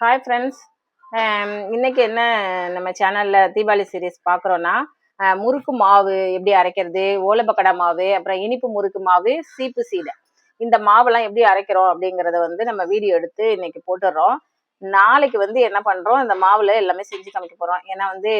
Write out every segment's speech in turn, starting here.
Hi friends um, இன்னைக்கு என்ன நம்ம சேனலில் தீபாவளி சீரீஸ் பார்க்குறோன்னா முறுக்கு மாவு எப்படி அரைக்கிறது ஓலப்பக்கடை மாவு அப்புறம் இனிப்பு முறுக்கு மாவு சீப்பு சீடை. இந்த மாவெல்லாம் எப்படி அரைக்கிறோம் அப்படிங்கிறத வந்து நம்ம வீடியோ எடுத்து இன்னைக்கு போட்டுடுறோம். நாளைக்கு வந்து என்ன பண்ணுறோம் இந்த மாவில் எல்லாமே செஞ்சு காமிக்க போகிறோம் ஏன்னா வந்து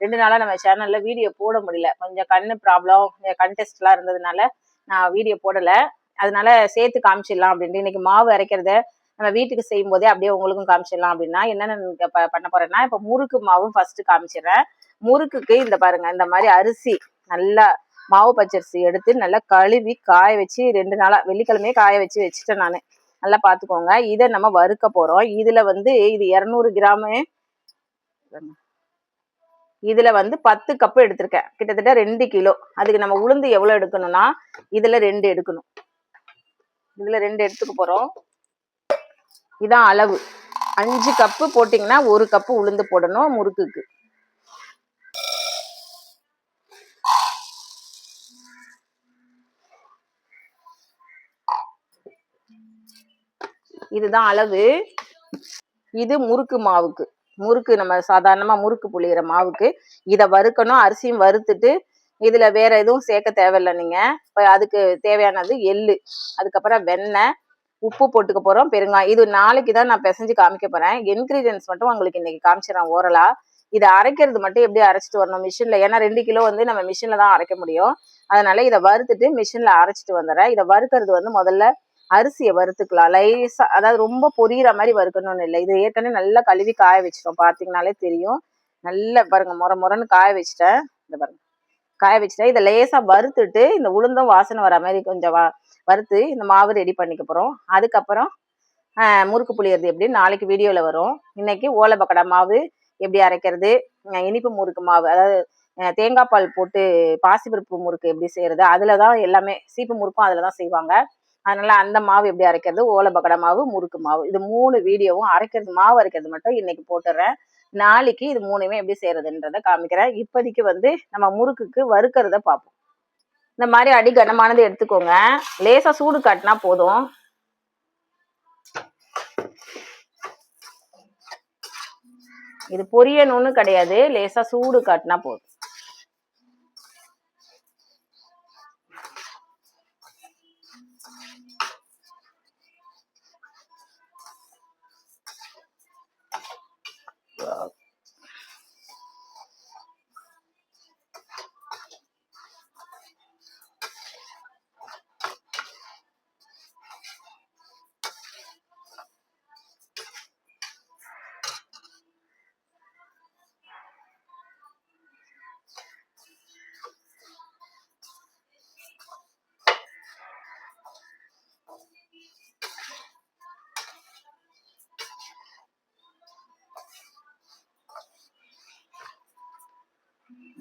ரெண்டு நாளாக நம்ம சேனலில் வீடியோ போட முடியல. கொஞ்சம் கண் ப்ராப்ளம் கண்டெஸ்ட்லாம் இருந்ததுனால நான் வீடியோ போடலை. அதனால சேர்த்து காமிச்சிடலாம் அப்படின்ட்டு இன்னைக்கு மாவு அரைக்கிறத நம்ம வீட்டுக்கு செய்யும் போதே அப்படியே உங்களுக்கும் காமிச்சிடலாம் அப்படின்னா என்னென்ன பண்ண போறேன்னா இப்போ முறுக்கு மாவும் ஃபர்ஸ்ட் காமிச்சிடுறேன். முறுக்குக்கு இந்த பாருங்க இந்த மாதிரி அரிசி நல்லா மாவு பச்சரிசி எடுத்து நல்லா கழுவி காய வச்சு ரெண்டு நாளா வெள்ளிக்கிழமையே காய வச்சு வச்சுட்டேன் நான். நல்லா பார்த்துக்கோங்க இதை நம்ம வறுக்க போறோம். இதுல வந்து இது இரநூறு கிராமு இதுல வந்து பத்து கப்பு எடுத்திருக்கேன். கிட்டத்தட்ட ரெண்டு கிலோ. அதுக்கு நம்ம உளுந்து எவ்வளவு எடுக்கணும்னா இதுல ரெண்டு எடுக்கணும். இதுல ரெண்டு எடுத்துக்க போறோம். இதான் அளவு. அஞ்சு கப்பு போட்டிங்கன்னா ஒரு கப்பு உளுந்து போடணும் முறுக்குக்கு. இதுதான் அளவு. இது முறுக்கு மாவுக்கு. முறுக்கு நம்ம சாதாரணமா முறுக்கு புளியிற மாவுக்கு. இதை வறுக்கணும் அரிசியும் வறுத்துட்டு இதுல வேற எதுவும் சேர்க்க தேவையில்லை நீங்க. இப்போ அதுக்கு தேவையானது எள்ளு. அதுக்கப்புறம் வெண்ணெய் உப்பு போட்டுக்க போறோம். பெருங்காயம் இது நாளைக்கு தான் நான் பிசைஞ்சு காமிக்க போறேன். இன்கிரீடியன்ஸ் மட்டும் உங்களுக்கு இன்னைக்கு காமிச்சிடறேன் ஓரலா. இதை அரைக்கிறது மட்டும் எப்படி அரைச்சிட்டு வரணும் மிஷின்ல ஏன்னா ரெண்டு கிலோ வந்து நம்ம மிஷினில் தான் அரைக்க முடியும். அதனால இதை வறுத்துட்டு மிஷின்ல அரைச்சிட்டு வந்துடுறேன். இதை வறுக்கிறது வந்து முதல்ல அரிசியை வறுத்துக்கலாம். லைஸாக அதாவது ரொம்ப பொரியிற மாதிரி வறுக்கணும்னு இல்லை. இது ஏற்கனவே நல்லா கழுவி காய வச்சிட்டோம். பார்த்தீங்கனாலே தெரியும். நல்லா பாருங்க முற முறன்னு காய வச்சிட்டேன். இந்த பாருங்க. காய வச்சுட்டேன். இதை லேசா வறுத்துட்டு இந்த உளுந்தும் வாசனை வர மாதிரி கொஞ்சம் வா வறுத்து இந்த மாவு ரெடி பண்ணிக்க போகிறோம் அதுக்கப்புறம் முறுக்கு புளியறது எப்படி நாளைக்கு வீடியோவில் வரும். இன்னைக்கு ஓலை பக்கடா மாவு எப்படி அரைக்கிறது? இனிப்பு முறுக்கு மாவு அதாவது தேங்காய் பால் போட்டு பாசிப்பருப்பு முறுக்கு எப்படி செய்கிறது அதில் தான் எல்லாமே சீப்பு முறுக்கும் அதில் தான் செய்வாங்க. அதனால அந்த மாவு எப்படி அரைக்கிறது? ஓலை பக்கடா மாவு முறுக்கு மாவு. இது மூணு வீடியோவும் அரைக்கிறது மாவு அரைக்கிறது மட்டும் இன்னைக்கு போட்டுடுறேன் நாளைக்கு இது மூணுமே எப்படி செய்யறதுன்றத காமிக்கிறேன். இப்போதைக்கு வந்து நம்ம முறுக்குக்கு வறுக்கிறத பார்ப்போம். இந்த மாதிரி அடி கனமானது எடுத்துக்கோங்க. லேசா சூடு காட்டினா போதும். இது பொரியணும்னு கிடையாது. லேசா சூடு காட்டினா போதும்.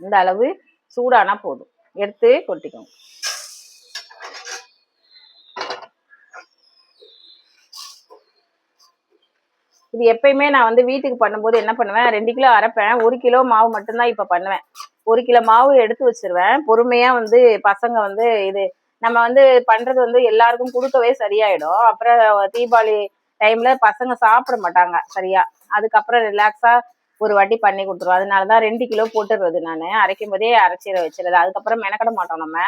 இந்த அளவு சூடானா போதும். எடுத்து கொட்டிக்கோங்க. இது எப்பயுமே நான் வந்து வீட்டுக்கு பண்ணும்போது என்ன பண்ணுவேன்? ரெண்டு கிலோ அரைப்பேன். ஒரு கிலோ மாவு மட்டும்தான் இப்ப பண்ணுவேன். ஒரு கிலோ மாவு எடுத்து வச்சிருவேன். பொறுமையா வந்து பசங்க வந்து இது நம்ம வந்து பண்றது வந்து எல்லாருக்கும் கொடுக்கவே சரியாயிடும். அப்புறம் தீபாவளி டைம்ல பசங்க சாப்பிட மாட்டாங்க சரியா. அதுக்கப்புறம் ரிலாக்ஸா ஒரு வாட்டி பண்ணி கொடுத்துருவோம். அதனாலதான் ரெண்டு கிலோ போட்டுடுறது நான். அரைக்கும் போதே அரைச்சிட வச்சிருது அதுக்கப்புறம் மெனக்கட மாட்டோம் நம்ம.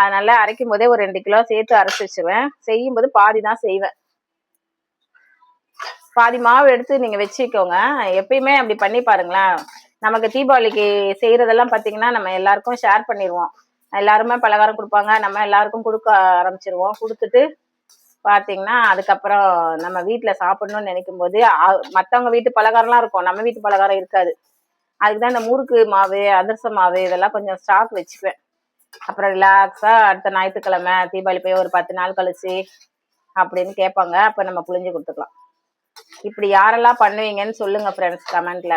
அதனால அரைக்கும் போதே ஒரு ரெண்டு கிலோ சேர்த்து அரைச்சி வச்சிருவேன். செய்யும் போது பாதி தான் செய்வேன். பாதி மாவு எடுத்து நீங்க வச்சுக்கோங்க. எப்பயுமே அப்படி பண்ணி பாருங்களேன். நமக்கு தீபாவளிக்கு செய்யறதெல்லாம் பாத்தீங்கன்னா நம்ம எல்லாருக்கும் ஷேர் பண்ணிடுவோம் எல்லாருமே பலகாரம் கொடுப்பாங்க. நம்ம எல்லாருக்கும் கொடுக்க ஆரம்பிச்சிருவோம். கொடுத்துட்டு பார்த்தீங்கன்னா அதுக்கப்புறம் நம்ம வீட்டில் சாப்பிடணும்னு நினைக்கும் போது மற்றவங்க வீட்டு பலகாரம்லாம் இருக்கும். நம்ம வீட்டு பலகாரம் இருக்காது. அதுக்கு தான் இந்த முறுக்கு மாவு அதிரச மாவு இதெல்லாம் கொஞ்சம் ஸ்டாக் வச்சுக்குவேன். அப்புறம் ரிலாக்ஸாக அடுத்த ஞாயிற்றுக்கிழமை தீபாவளி போய் ஒரு பத்து நாள் கழிச்சு அப்படின்னு கேட்பாங்க. அப்போ நம்ம புளிஞ்சு கொடுத்துக்கலாம். இப்படி யாரெல்லாம் பண்ணுவீங்கன்னு சொல்லுங்கள் ஃப்ரெண்ட்ஸ் கமெண்ட்டில்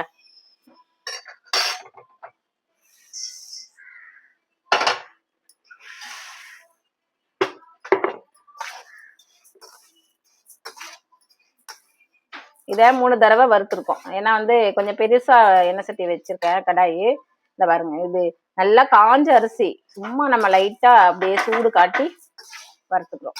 இதை மூணு தடவை வறுத்துருக்கோம். ஏன்னா வந்து கொஞ்சம் பெருசா எண்ணெய் சட்டி வச்சிருக்கேன் கடாயி. இந்த பாருங்க இது நல்லா காஞ்ச அரிசி. சும்மா நம்ம லைட்டா அப்படியே சூடு காட்டி வறுத்துக்கிறோம்.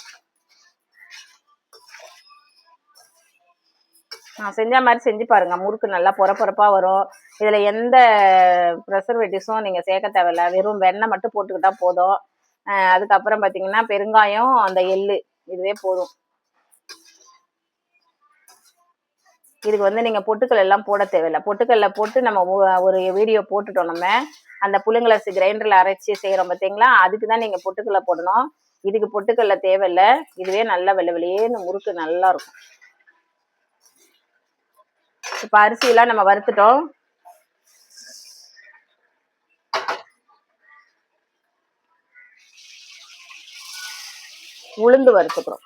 நான் செஞ்ச மாதிரி செஞ்சு பாருங்க. முறுக்கு நல்லா பொற பொறப்பா வரும். இதுல எந்த ப்ரெசர்வேட்டிவ்ஸும் நீங்க சேர்க்க தேவையில்ல. வெறும் வெண்ணெய் மட்டும் போட்டுக்கிட்டா போதும். அதுக்கப்புறம் பாத்தீங்கன்னா பெருங்காயம் அந்த எள்ளு. இதுவே போதும். இதுக்கு வந்து நீங்க பொட்டுக்கல் எல்லாம் போட தேவையில்ல. பொட்டுக்கல்ல போட்டு நம்ம ஒரு வீடியோ போட்டுட்டோம் நம்ம. அந்த புழுங்கலரிசி கிரைண்டர்ல அரைச்சி செய்யறோம் பார்த்தீங்களா அதுக்கு தான் நீங்க பொட்டுக்கல்ல போடணும். இதுக்கு பொட்டுக்கல்ல தேவையில்ல. இதுவே நல்லா வெள்ளை வெளியேன்னு முறுக்கு நல்லா இருக்கும். இப்ப அரிசி எல்லாம் நம்ம வறுத்துட்டோம். உளுந்து வறுத்துக்கிறோம்.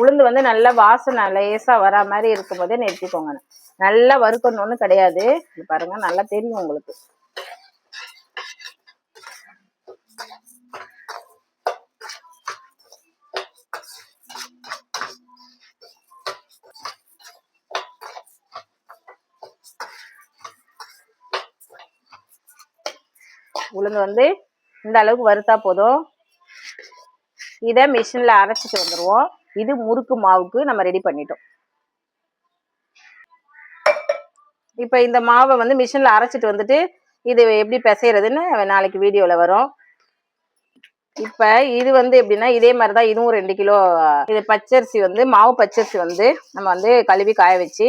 உளுந்து வந்து நல்லா வாசனை லேசா வரா மாதிரி இருக்கும் போதே நிறுத்திக்கோங்க நல்லா வறுக்கணும்னு கிடையாது. பாருங்க நல்லா தெரியும் உங்களுக்கு. உளுந்து வந்து இந்த அளவுக்கு வறுத்தா போதும். இதை மிஷினில் அரைச்சிட்டு வந்துடுவோம் இது முறுக்கு மாவுக்கு நம்ம ரெடி பண்ணிட்டோம். இப்போ இந்த மாவை வந்து மிஷினில் அரைச்சிட்டு வந்துட்டு இது எப்படி பிசைறதுன்னு நாளைக்கு வீடியோவில் வரும். இப்போ இது வந்து எப்படின்னா இதே மாதிரி தான் இதுவும் ரெண்டு கிலோ இது பச்சரிசி வந்து மாவு பச்சரிசி வந்து நம்ம வந்து கழுவி காய வச்சு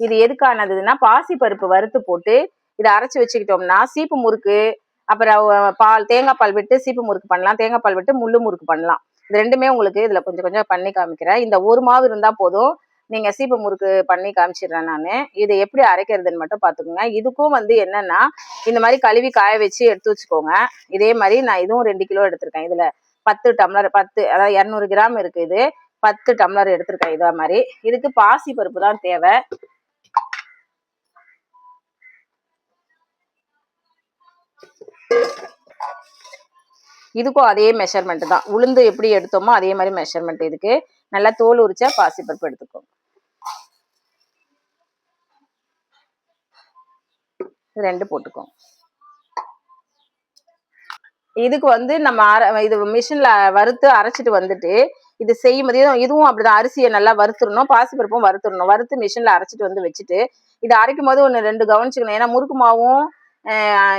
இது எதுக்கானதுன்னா பாசி பருப்பு வறுத்து போட்டு இதை அரைச்சி வச்சுக்கிட்டோம்னா சீப்பு முறுக்கு அப்புறம் பால் தேங்காய் பால் விட்டு சீப்பு முறுக்கு பண்ணலாம். தேங்காய் பால் விட்டு முள்ளு முறுக்கு பண்ணலாம். இது ரெண்டுமே உங்களுக்கு இதில் கொஞ்சம் கொஞ்சம் பண்ணி காமிக்கிறேன். இந்த ஒரு மாவு இருந்தால் போதும். நீங்கள் சீப்பு முறுக்கு பண்ணி காமிச்சிடுறேன் நான். இதை எப்படி அரைக்கிறதுன்னு மட்டும் பாத்துக்கோங்க. இதுக்கும் வந்து என்னன்னா இந்த மாதிரி கழுவி காய வச்சு எடுத்து வச்சுக்கோங்க. இதே மாதிரி நான் இதுவும் ரெண்டு கிலோ எடுத்திருக்கேன். இதில் பத்து டம்ளர் பத்து அதாவது இரநூறு கிராம் இருக்கு இது. பத்து டம்ளர் எடுத்திருக்கேன் இதே மாதிரி. இதுக்கு பாசி பருப்பு தான் தேவை. இதுக்கும் அதே மெஷர்மெண்ட் தான். உளுந்து எப்படி எடுத்தோமோ அதே மாதிரி மெஷர்மெண்ட் இதுக்கு. நல்லா தோல் உரிச்சா பாசிப்பருப்பு எடுத்துக்கோங்க ரெண்டு போட்டுக்கோங்க இதுக்கு வந்து நம்ம அர- இது மிஷின்ல வறுத்து அரைச்சிட்டு வந்துட்டு இது செய்யும் போது இதுவும் அப்படிதான். அரிசியை நல்லா வறுத்துடணும் பாசிப்பருப்பும் வறுத்துடணும். வறுத்து மிஷின்ல அரைச்சிட்டு வந்து வச்சுட்டு இதை அரைக்கும் போது ஒன்று ரெண்டு கவனிச்சுக்கணும். ஏன்னா முறுக்கு மாவும்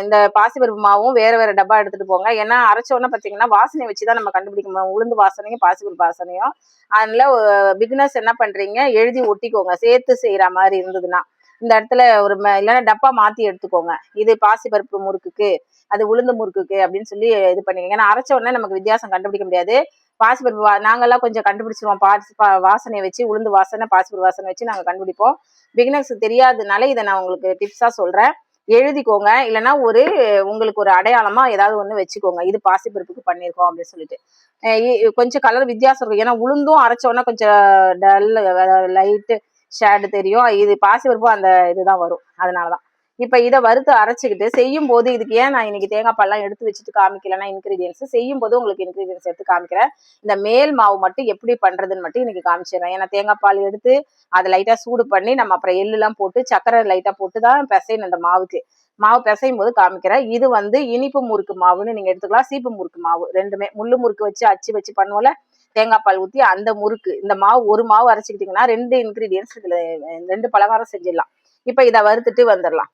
இந்த பாசிப்பருப்பு மாவும் வேற வேற டப்பா எடுத்துட்டு போங்க. ஏன்னா அரைச்சோன்னா பார்த்தீங்கன்னா வாசனை வச்சு தான் நம்ம கண்டுபிடிக்க முடியும். உளுந்து வாசனையும் பாசிப்பருப்பு வாசனையும். அதனால பிகினர்ஸ் என்ன பண்றீங்க? எழுதி ஒட்டிக்கோங்க. சேர்த்து செய்யற மாதிரி இருந்ததுன்னா. இந்த இடத்துல ஒரு ம- இல்லைன்னா டப்பா மாத்தி எடுத்துக்கோங்க. இது பாசிப்பருப்பு முறுக்குக்கு அது உளுந்து முறுக்குக்கு அப்படின்னு சொல்லி இது பண்ணிக்கோங்க. ஏன்னா அரைச்ச உடனே நமக்கு வித்தியாசம் கண்டுபிடிக்க முடியாது. பாசிப்பருப்பு வா- நாங்கெல்லாம் கொஞ்சம் கண்டுபிடிச்சிருவோம். பாசி பா- வாசனையை வச்சு உளுந்து வாசனை பாசிப்பருப்பு வாசனை வச்சு நாங்கள் கண்டுபிடிப்போம். பிகினர்ஸ்க்கு தெரியாததுனால இதை நான் உங்களுக்கு டிப்ஸாக சொல்கிறேன் எழுதிக்கோங்க. இல்லைன்னா ஒரு உங்களுக்கு ஒரு அடையாளமா ஏதாவது ஒன்று வச்சுக்கோங்க. இது பாசிப்பருப்புக்கு பண்ணியிருக்கோம் அப்படின்னு சொல்லிட்டு. கொஞ்சம் கலர் வித்தியாசம் இருக்கும். ஏன்னா உளுந்தும் அரைச்சோன்னா கொஞ்சம் டல் லைட்டு ஷேடு தெரியும். இது பாசிப்பருப்பும் அந்த இதுதான் வரும். அதனால தான் இப்போ இதை வறுத்து அரைச்சிக்கிட்டு செய்யும் போது இதுக்கு ஏன் நான் இன்னைக்கு தேங்காய் பால்லாம் எடுத்து வச்சுட்டு காமிக்கலன்னா இன்க்ரீடியன்ஸ் செய்யும் போது உங்களுக்கு இன்க்ரீடியன்ஸ் எடுத்து காமிக்கிறேன். இந்த மேல் மாவு மட்டும் எப்படி பண்றதுன்னு மட்டும் இன்னைக்கு காமிச்சிடுறேன். ஏன்னா தேங்காய் பால் எடுத்து அதை லைட்டா சூடு பண்ணி நம்ம அப்புறம் எள்ளுலாம் போட்டு சக்கரை லைட்டா போட்டு தான் பிசையணும் அந்த மாவுக்கு. மாவு பிசையும் போது காமிக்கிறேன். இது வந்து இனிப்பு முறுக்கு மாவுன்னு நீங்க எடுத்துக்கலாம். சீப்பு முறுக்கு மாவு ரெண்டுமே. முள்ளு முறுக்கு வச்சு அச்சு வச்சு பண்ணுவோம்ல தேங்காய் பால் ஊற்றி அந்த முறுக்கு இந்த மாவு ஒரு மாவு அரைச்சிக்கிட்டிங்கன்னா ரெண்டு இன்க்ரீடியன்ஸ் இதுல ரெண்டு பலகாரம் செஞ்சிடலாம். இப்போ இதை வறுத்துட்டு வந்துடலாம்.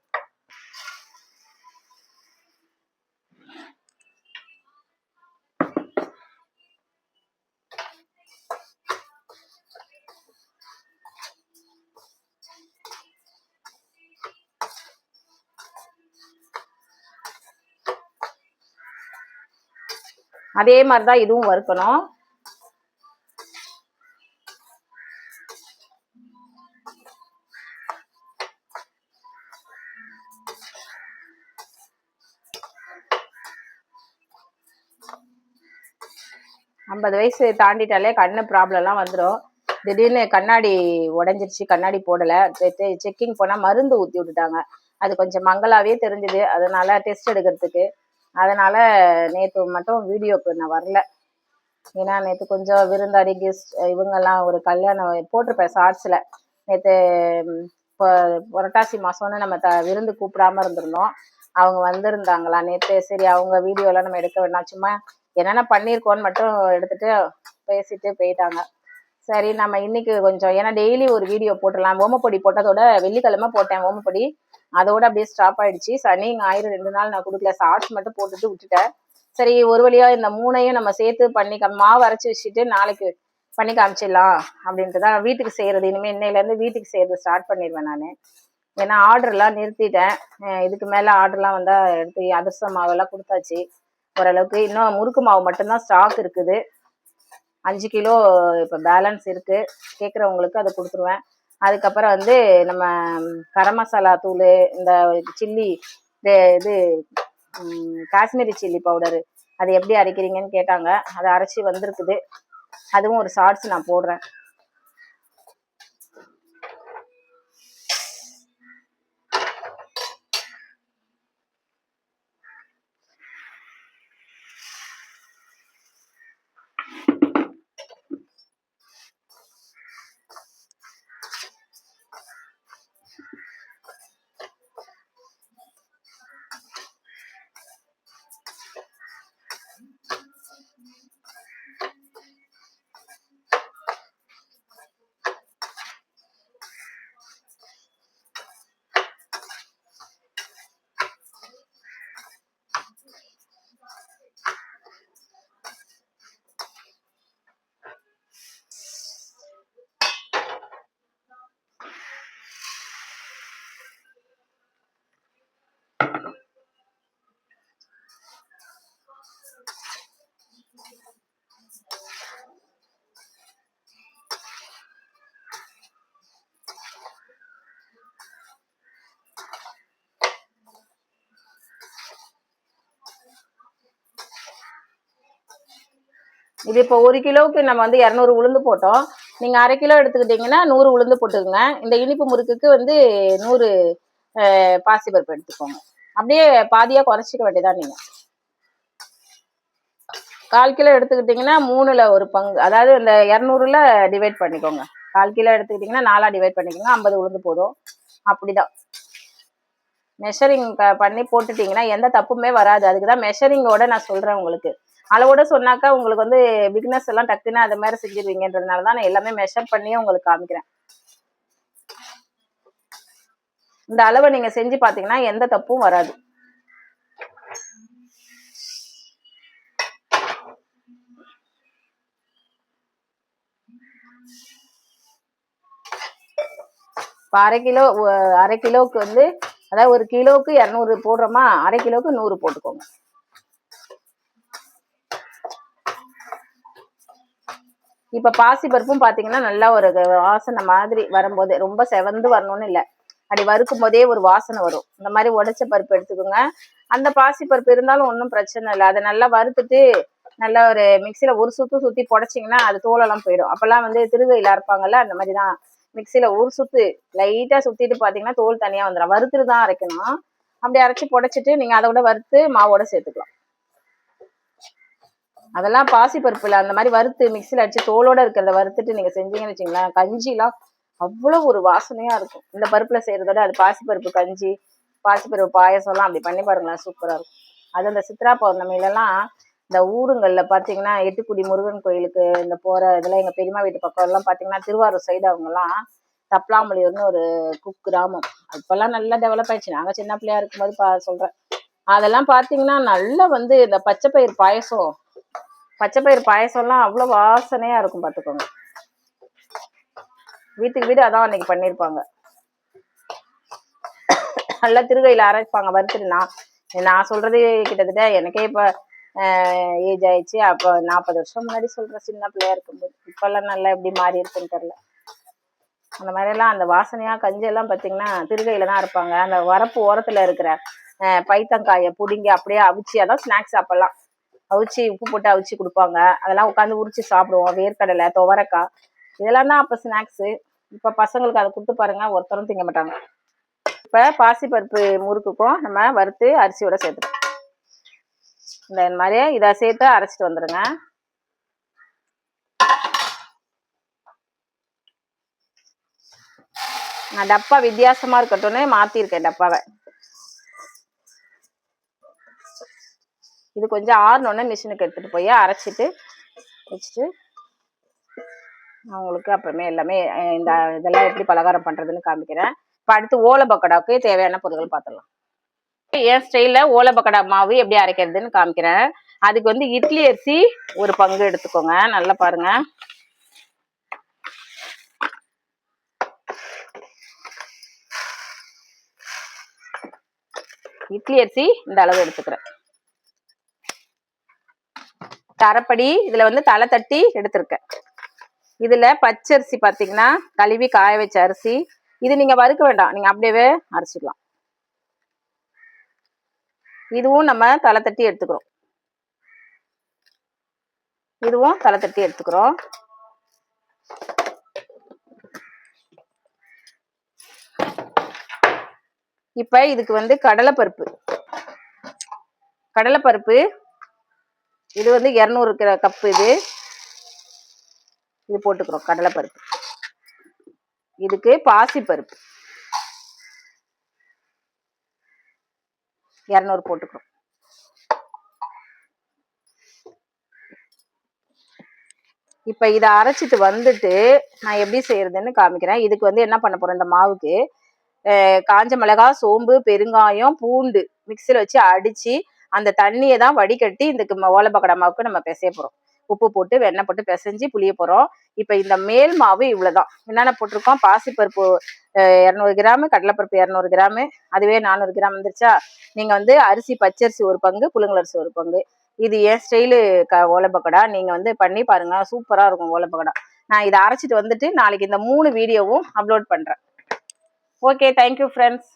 அதே மாதிரி தான் இதுவும் வறுக்கணும். ஐம்பது வயசு தாண்டிட்டாலே கண்ணு ப்ராப்ளம்லாம் வந்துடும் திடீர்னு கண்ணாடி உடஞ்சிருச்சு கண்ணாடி போடலை. செக்கிங் போனால் மருந்து ஊற்றி விட்டுட்டாங்க. அது கொஞ்சம் மங்களாவே தெரிஞ்சுது. அதனால டெஸ்ட் எடுக்கிறதுக்கு அதனால நேற்று மட்டும் வீடியோக்கு நான் வரல. ஏன்னா நேற்று கொஞ்சம் விருந்தாடி கெஸ்ட் இவங்கெல்லாம் ஒரு கல்யாணம் போட்டிருப்பேன் ஷார்ட்ஸில் நேற்று இப்போ புரட்டாசி மாதம்னு நம்ம த விருந்து கூப்பிடாம இருந்திருந்தோம். அவங்க வந்திருந்தாங்களா நேற்று சரி அவங்க வீடியோலாம் நம்ம எடுக்க வேண்டாம். சும்மா என்னென்ன பண்ணியிருக்கோன்னு மட்டும் எடுத்துட்டு பேசிட்டு போயிட்டாங்க. சரி நம்ம இன்னைக்கு கொஞ்சம் ஏன்னா டெய்லி ஒரு வீடியோ போட்டுடலாம். ஓமப்பொடி போட்டதோட வெள்ளிக்கிழமை போட்டேன் ஓமப்பொடி. அதோட அப்படியே ஸ்டாப் ஆயிடுச்சு. சனி ஞாயிறு ரெண்டு நாள் நான் கொடுக்கல. சாட்ஸ் மட்டும் போட்டுட்டு விட்டுட்டேன். சரி ஒரு வழியா இந்த மூணையும் நம்ம சேர்த்து பண்ணி மாவு அரைச்சி வச்சுட்டு நாளைக்கு பண்ணி காமிச்சிடலாம் அப்படின்ட்டு தான் வீட்டுக்கு செய்யறது. இனிமேல் இன்னையிலேருந்து வீட்டுக்கு செய்யறது ஸ்டார்ட் பண்ணிடுவேன் நான். ஏன்னா ஆர்டர்லாம் நிறுத்திட்டேன். இதுக்கு மேலே ஆர்டர்லாம் வந்தால் எடுத்து அதிர்ச மாவெல்லாம் கொடுத்தாச்சு. ஓரளவுக்கு இன்னும் முறுக்கு மாவு மட்டும்தான் ஸ்டாக் இருக்குது. அஞ்சு கிலோ இப்போ பேலன்ஸ் இருக்கு. கேட்குறவங்களுக்கு அதை கொடுத்துருவேன். அதுக்கப்புறம் வந்து நம்ம கரம் மசாலா தூள் இந்த சில்லி இது காஷ்மீரி சில்லி பவுடரு. அது எப்படி அரைக்கிறீங்கன்னு கேட்டாங்க. அதை அரைச்சி வந்திருக்குது. அதுவும் ஒரு ஷார்ட்ஸ் நான் போடுறேன். இது இப்போ ஒரு கிலோவுக்கு நம்ம வந்து இரநூறு உளுந்து போட்டோம். நீங்கள் அரை கிலோ எடுத்துக்கிட்டிங்கன்னா நூறு உளுந்து போட்டுக்கோங்க. இந்த இனிப்பு முறுக்குக்கு வந்து நூறு பாசி பாசிப்பருப்பு எடுத்துக்கோங்க. அப்படியே பாதியாக குறைச்சிக்க வேண்டியதான் நீங்கள் கால் கிலோ எடுத்துக்கிட்டிங்கன்னா மூணுல ஒரு பங்கு அதாவது இந்த இரநூறுல டிவைட் பண்ணிக்கோங்க. கால் கிலோ எடுத்துக்கிட்டிங்கன்னா நாலா டிவைட் பண்ணிக்கோங்க. ஐம்பது உளுந்து போதும். அப்படிதான். மெஷரிங் பண்ணி போட்டுட்டீங்கன்னா எந்த தப்புமே வராது. அதுக்கு தான் மெஷரிங்கோட நான் சொல்கிறேன் உங்களுக்கு. அளவோட சொன்னாக்கா உங்களுக்கு வந்து பிக்னஸ் எல்லாம் டக்குன்னு அது மாதிரி செஞ்சிருவீங்கன்றதுனால தான் நான் எல்லாமே மெஷர் பண்ணியே உங்களுக்கு காமிக்கிறேன். இந்த அளவை நீங்க செஞ்சு பாத்தீங்கன்னா எந்த தப்பும் வராது. இப்போ அரை கிலோ அரை கிலோவுக்கு வந்து அதாவது ஒரு கிலோவுக்கு இரநூறு போடுறோமா அரை கிலோவுக்கு நூறு போட்டுக்கோங்க. இப்ப பாசி பருப்பும் பாத்தீங்கன்னா நல்லா ஒரு வாசனை மாதிரி வரும்போது ரொம்ப செவந்து வரணும்னு இல்லை. அப்படி வறுக்கும் போதே ஒரு வாசனை வரும். இந்த மாதிரி உடைச்ச பருப்பு எடுத்துக்கோங்க. அந்த பாசி பருப்பு இருந்தாலும் ஒன்றும் பிரச்சனை இல்லை. அதை நல்லா வறுத்துட்டு நல்லா ஒரு மிக்சியில ஒரு சுத்து சுத்தி புடைச்சிங்கன்னா அது தோலெல்லாம் போயிடும். அப்பெல்லாம் வந்து திருவையில இருப்பாங்கல்ல அந்த மாதிரி தான் மிக்சியில ஒரு சுத்து லைட்டா சுத்திட்டு பாத்தீங்கன்னா தோல் தனியா வந்துடும் வறுத்துட்டு தான் அரைக்கணும். அப்படி அரைச்சி புடைச்சிட்டு நீங்க விட வறுத்து மாவோட சேர்த்துக்கலாம். அதெல்லாம் பாசி பருப்புல அந்த மாதிரி வறுத்து மிக்சியில் அடிச்சு தோலோட இருக்கிறத வறுத்துட்டு நீங்க செஞ்சீங்கன்னு வச்சுங்களேன் கஞ்சிலாம் அவ்வளவு ஒரு வாசனையா இருக்கும். இந்த பருப்புல செய்யறதோட அது பாசி பருப்பு கஞ்சி பாசி பருப்பு பாயசம்லாம் அப்படி பண்ணி பாருங்களேன் சூப்பரா இருக்கும். அது அந்த சித்ரா பௌர்ணமிலலாம் இந்த ஊருங்கள்ல பாத்தீங்கன்னா எட்டுக்குடி முருகன் கோயிலுக்கு இந்த போற இதெல்லாம் எங்க பெரியம்மா வீட்டு பக்கம் எல்லாம் பாத்தீங்கன்னா திருவாரூர் சைடு அவங்கலாம் தப்பலாமொழியூர்னு ஒரு குக் கிராமம். அப்பெல்லாம் நல்லா டெவலப் ஆயிடுச்சு. நாங்க சின்ன பிள்ளையா இருக்கும்போது பா சொல்றேன். அதெல்லாம் பாத்தீங்கன்னா நல்லா வந்து இந்த பச்சை பயிர் பாயசம் பச்சை பயிர் பாயசம்லாம் அவ்வளோ வாசனையா இருக்கும் பார்த்துக்கோங்க வீட்டுக்கு வீடு அதான் அன்னைக்கு பண்ணியிருப்பாங்க நல்லா திருகையில் அரைப்பாங்க. வறுத்துட்டு நான் நான் சொல்றது கிட்டத்தட்ட எனக்கே இப்போ ஏஜ் ஆயிடுச்சு. அப்போ நாற்பது வருஷம் முன்னாடி சொல்ற சின்ன பிள்ளையா இருக்கும்போது. இப்பெல்லாம் நல்லா எப்படி மாறி இருக்குன்னு தெரில அந்த மாதிரிலாம் அந்த வாசனையா கஞ்செல்லாம் பார்த்தீங்கன்னா திருகையில தான் இருப்பாங்க அந்த வரப்பு ஓரத்துல இருக்கிற பைத்தங்காயை பிடுங்கி அப்படியே அவிச்சு அதான் ஸ்நாக்ஸ் அப்பெல்லாம். அவிச்சு உப்பு போட்டு அவிச்சு கொடுப்பாங்க. அதெல்லாம் உட்காந்து உரிச்சு சாப்பிடுவோம். வேர்க்கடலை துவரக்காய் இதெல்லாம் தான் அப்போ ஸ்நாக்ஸு இப்போ பசங்களுக்கு அதை கொடுத்து பாருங்க. ஒருத்தரும் திங்க மாட்டாங்க. இப்போ பாசிப்பருப்பு முறுக்குக்கும் நம்ம வறுத்து அரிசியோட சேர்த்துக்கலாம். இந்த மாதிரியே இதை சேர்த்து அரைச்சிட்டு வந்துடுங்க நான் டப்பா வித்தியாசமாக இருக்கட்டும்னு மாற்றிருக்கேன் டப்பாவை. இது கொஞ்சம் ஆறுனோடனே மிஷினுக்கு எடுத்துகிட்டு போய் அரைச்சிட்டு வச்சுட்டு நான் உங்களுக்கு அப்புறமே எல்லாமே இந்த இதெல்லாம் எப்படி பலகாரம் பண்ணுறதுன்னு காமிக்கிறேன். இப்போ அடுத்து ஓலை பக்கோடாவுக்கு தேவையான பொருட்கள் பார்த்துடலாம் என் ஸ்டைலில் ஓலை பக்கோடா மாவு எப்படி அரைக்கிறதுன்னு காமிக்கிறேன். அதுக்கு வந்து இட்லி அரிசி ஒரு பங்கு எடுத்துக்கோங்க நல்லா பாருங்க. இட்லி அரிசி இந்த அளவு எடுத்துக்கிறேன். தரப்படி இதுல வந்து தலை தட்டி எடுத்திருக்கேன். இதுல பச்சரிசி பாத்தீங்கன்னா கழுவி காய வச்ச அரிசி. இது நீங்க வறுக்க வேண்டாம். நீங்க அப்படியே அரைச்சிக்கலாம். இதுவும் நம்ம தலை தட்டி எடுத்துக்கிறோம். இதுவும் தலை தட்டி எடுத்துக்கிறோம். இப்ப இதுக்கு வந்து கடலைப்பருப்பு. கடலைப்பருப்பு இது வந்து இரநூறு கப்பு இது. இது போட்டுக்கிறோம் கடலைப்பருப்பு. இதுக்கு பாசிப்பருப்பு. இரநூறு போட்டுக்கிறோம். இப்போ இதை அரைச்சிட்டு வந்துட்டு நான் எப்படி செய்யறதுன்னு காமிக்கிறேன். இதுக்கு வந்து என்ன பண்ண போறேன் இந்த மாவுக்கு? காஞ்ச மிளகா சோம்பு பெருங்காயம் பூண்டு மிக்சியில் வச்சு அடிச்சு அந்த தண்ணியை தான் வடிகட்டி இந்த ஓலை பக்கடா மாவுக்கு நம்ம பிசைய போறோம். உப்பு போட்டு வெண்ணெய் போட்டு பிசைஞ்சு புளிய போறோம். இப்போ இந்த மேல் மாவு இவ்வளவுதான். என்னென்ன போட்டிருக்கோம்? பாசிப்பருப்பு இரநூறு கிராமு கடலைப்பருப்பு இரநூறு கிராமு அதுவே நானூறு கிராம் வந்துருச்சா? நீங்க வந்து அரிசி பச்சரிசி ஒரு பங்கு புழுங்கலரிசி ஒரு பங்கு. இது என் ஸ்டைலு க ஓலை பக்கோடா. நீங்க வந்து பண்ணி பாருங்க. சூப்பரா இருக்கும் ஓலை நான் இதை அரைச்சிட்டு வந்துட்டு நாளைக்கு இந்த மூணு வீடியோவும் அப்லோட் பண்றேன். Okay thank you friends